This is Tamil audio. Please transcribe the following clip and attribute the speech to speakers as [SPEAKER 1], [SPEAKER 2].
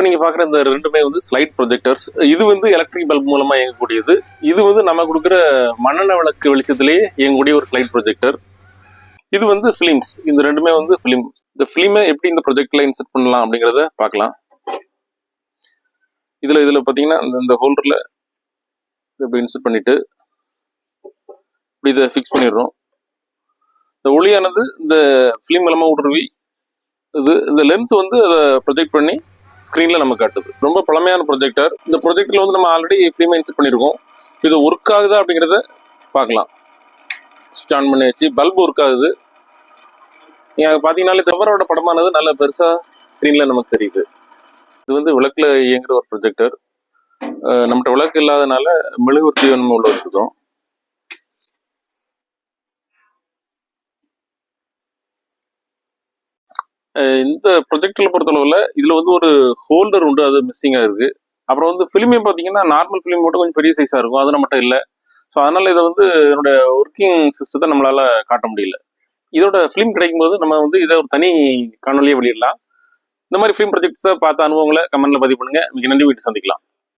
[SPEAKER 1] இப்போ நீங்க பாக்குற இந்த ரெண்டுமே வந்து ஸ்லைட் ப்ரொஜெக்டர்ஸ் இது வந்து எலக்ட்ரிக் பல்ப் மூலமா இயங்கக்கூடியது. இது வந்து நம்ம கொடுக்குற மண்ணெண்ணெய் விளக்கு வெளிச்சத்திலேயே இயங்கக்கூடிய ஒரு ஸ்லைட் ப்ரொஜெக்டர் இது வந்து ஃபிலிம்ஸ் இந்த ரெண்டுமே வந்து ஃபிலிம் இந்த ஃபிலிமை எப்படி இந்த ப்ரொஜெக்ட்ல இன்செர்ட் பண்ணலாம் அப்படிங்கிறத பார்க்கலாம் இதுல இதுல பாத்தீங்கன்னா இந்த- ஹோல்டர்ல இப்படி இன்செர்ட் பண்ணிட்டு இப்படி இதை ஃபிக்ஸ் பண்ணிடுறோம். இந்த ஒளியானது இந்த ஃபிலிம் மூலமா ஊடுருவி இது இந்த லென்ஸ் வந்து அதை ப்ரொஜெக்ட் பண்ணி ஸ்க்ரீன்ல நம்ம காட்டுது. ரொம்ப பழமையான ப்ரொஜெக்டர் இந்த ப்ரொஜெக்டர்ல வந்து நம்ம ஆல்ரெடி ஃபிலிமை இன்செட் பண்ணியிருக்கோம் இது ஒர்க் ஆகுதா அப்படிங்கிறத பார்க்கலாம். சுவிட்ச் ஆன் பண்ணி வச்சு பல்ப் ஒர்க் ஆகுது. நீங்க பார்த்தீங்கன்னாலே தவறோட படமானது நல்ல பெருசா ஸ்க்ரீன்ல நமக்கு தெரியுது. இது வந்து விளக்குல இயங்குற ஒரு ப்ரொஜெக்டர் நம்மகிட்ட விளக்கு இல்லாதனால மெழுகுவர்த்தி நம்ம உள்ள வச்சிருக்கோம். இந்த ப்ரொஜெக்டில் பொறுத்தளவில் இதில் வந்து ஒரு ஹோல்டர் உண்டு அது மிஸ்ஸிங்காக இருக்குது அப்புறம் வந்து ஃபிலிமே பார்த்தீங்கன்னா நார்மல் ஃபிலிம் மட்டும் கொஞ்சம் பெரிய சைஸாக இருக்கும். அது நம்மகிட்ட இல்லை. ஸோ அதனால் இதை வந்து என்னோட ஒர்க்கிங் சிஸ்டத்தை நம்மளால் காட்ட முடியல. இதோட ஃபிலிம் கிடைக்கும் போது நம்ம வந்து இதை ஒரு தனி காணொலியை வெளியிடலாம். இந்த மாதிரி ஃபிலிம் ப்ரொஜெக்ட்ஸை பார்த்த அனுபவங்களை கமெண்ட்ல பதிவு பண்ணுங்க. மிக நன்றி. வீட்டு சந்திக்கலாம்.